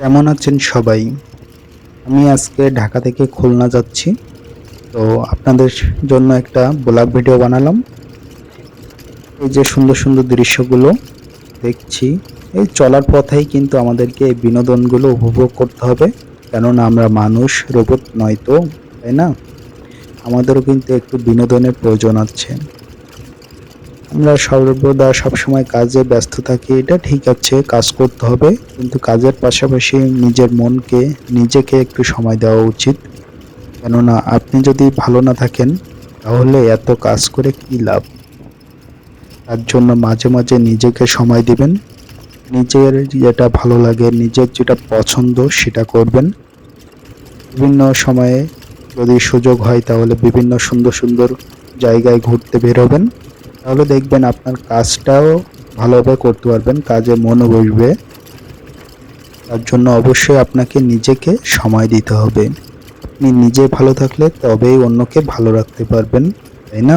কেমন আছেন সবাই? আমি আজকে ঢাকা থেকে খুলনা যাচ্ছি। তো আপনাদের জন্য একটা ব্লগ ভিডিও বানালাম। এই যে সুন্দর সুন্দর দৃশ্যগুলো দেখছি। এই চলার পথেই কিন্তু আমাদেরকে এই বিনোদনগুলো উপভোগ করতে হবে। কেননা আমরা মানুষ, রোবট নয় তো, তাই না? আমাদেরও কিন্তু একটু বিনোদনের প্রয়োজন আছে। আমরা সর্বদা সবসময় কাজে ব্যস্ত থাকি, এটা ঠিক আছে, কাজ করতে হবে। কিন্তু কাজের পাশাপাশি নিজের মনকে, নিজেকে একটু সময় দেওয়া উচিত। কেননা আপনি যদি ভালো না থাকেন, তাহলে এত কাজ করে কি লাভ? তার জন্য মাঝে মাঝে নিজেকে সময় দিবেন। নিজের যেটা ভালো লাগে, নিজের যেটা পছন্দ, সেটা করবেন। বিভিন্ন সময়ে যদি সুযোগ হয়, তাহলে বিভিন্ন সুন্দর সুন্দর জায়গায় ঘুরতে বেরোবেন। তাহলে দেখবেন আপনার কাজটাও ভালোভাবে করতে পারবেন, কাজে মনও বসবে। তার জন্য অবশ্যই আপনাকে নিজেকে সময় দিতে হবে। আপনি নিজে ভালো থাকলে তবেই অন্যকে ভালো রাখতে পারবেন, তাই না?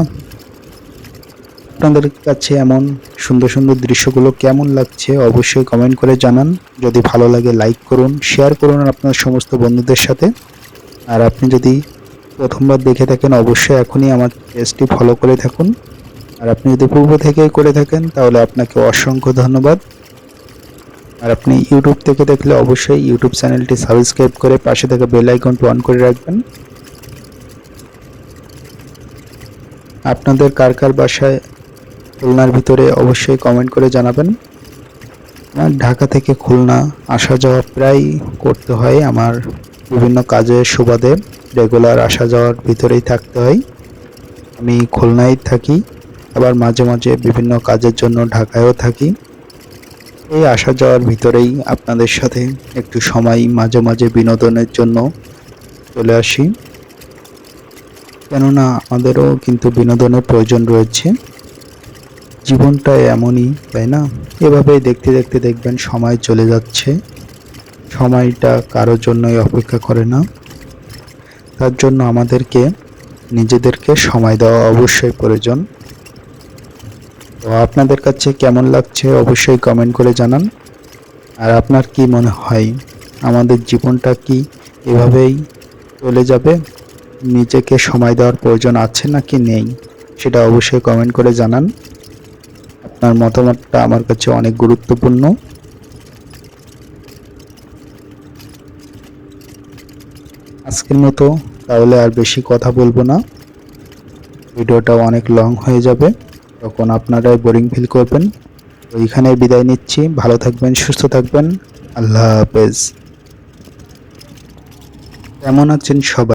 আপনাদের কাছে এমন সুন্দর সুন্দর দৃশ্যগুলো কেমন লাগছে অবশ্যই কমেন্ট করে জানান। যদি ভালো লাগে লাইক করুন শেয়ার করুন আপনার সমস্ত বন্ধুদের সাথে। আর আপনি যদি প্রথমবার দেখে থাকেন, অবশ্যই এখনই আমার পেজটি ফলো করে থাকুন। আর আপনি যদি পূর্ব থেকেই করে থাকেন, তাহলে আপনাকে অসংখ্য ধন্যবাদ। আর আপনি ইউটিউব থেকে দেখলে অবশ্যই ইউটিউব চ্যানেলটি সাবস্ক্রাইব করে পাশে থাকা বেল আইকনটি অন করে রাখবেন। আপনাদের কার কার বাসায় খুলনার ভিতরে অবশ্যই কমেন্ট করে জানাবেন। আমার ঢাকা থেকে খুলনা আসা যাওয়া প্রায় করতে হয় আমার বিভিন্ন কাজের সুবাদে। রেগুলার আসা যাওয়ার ভিতরেই থাকতে হয়। আমি খুলনায় থাকি। আবার মাঝে মাঝে বিভিন্ন কাজের জন্য ঢাকায়ও থাকি। এই আসা যাওয়ার ভিতরেই আপনাদের সাথে একটু সময় মাঝে মাঝে বিনোদনের জন্য চলে আসি। কেননা আমাদেরও কিন্তু বিনোদনের প্রয়োজন রয়েছে। জীবনটা এমনই, তাই না? এভাবেই দেখতে দেখতে দেখবেন সময় চলে যাচ্ছে। সময়টা কারোর জন্যই অপেক্ষা করে না। তার জন্য আমাদেরকে নিজেদেরকে সময় দেওয়া অবশ্যই প্রয়োজন। তো আপনাদের কাছে কেমন লাগছে অবশ্যই কমেন্ট করে জানান। আর আপনার কি মনে হয়? আমাদের জীবনটা কি এভাবেই চলে যাবে? নিজেকে সময় দেওয়ার প্রয়োজন আছে নাকি নেই? সেটা অবশ্যই কমেন্ট করে জানান। আপনার মতামতটা আমার কাছে অনেক গুরুত্বপূর্ণ। আজকের মতো তাহলে আর বেশি কথা বলব না। ভিডিওটা অনেক লং হয়ে যাবে। তখন আপনারাই বোরিং ফিল করবেন। তো এখানে বিদায় নিচ্ছি। ভালো থাকবেন, সুস্থ থাকবেন। আল্লাহ হাফেজ। কেমন আছেন সবাই?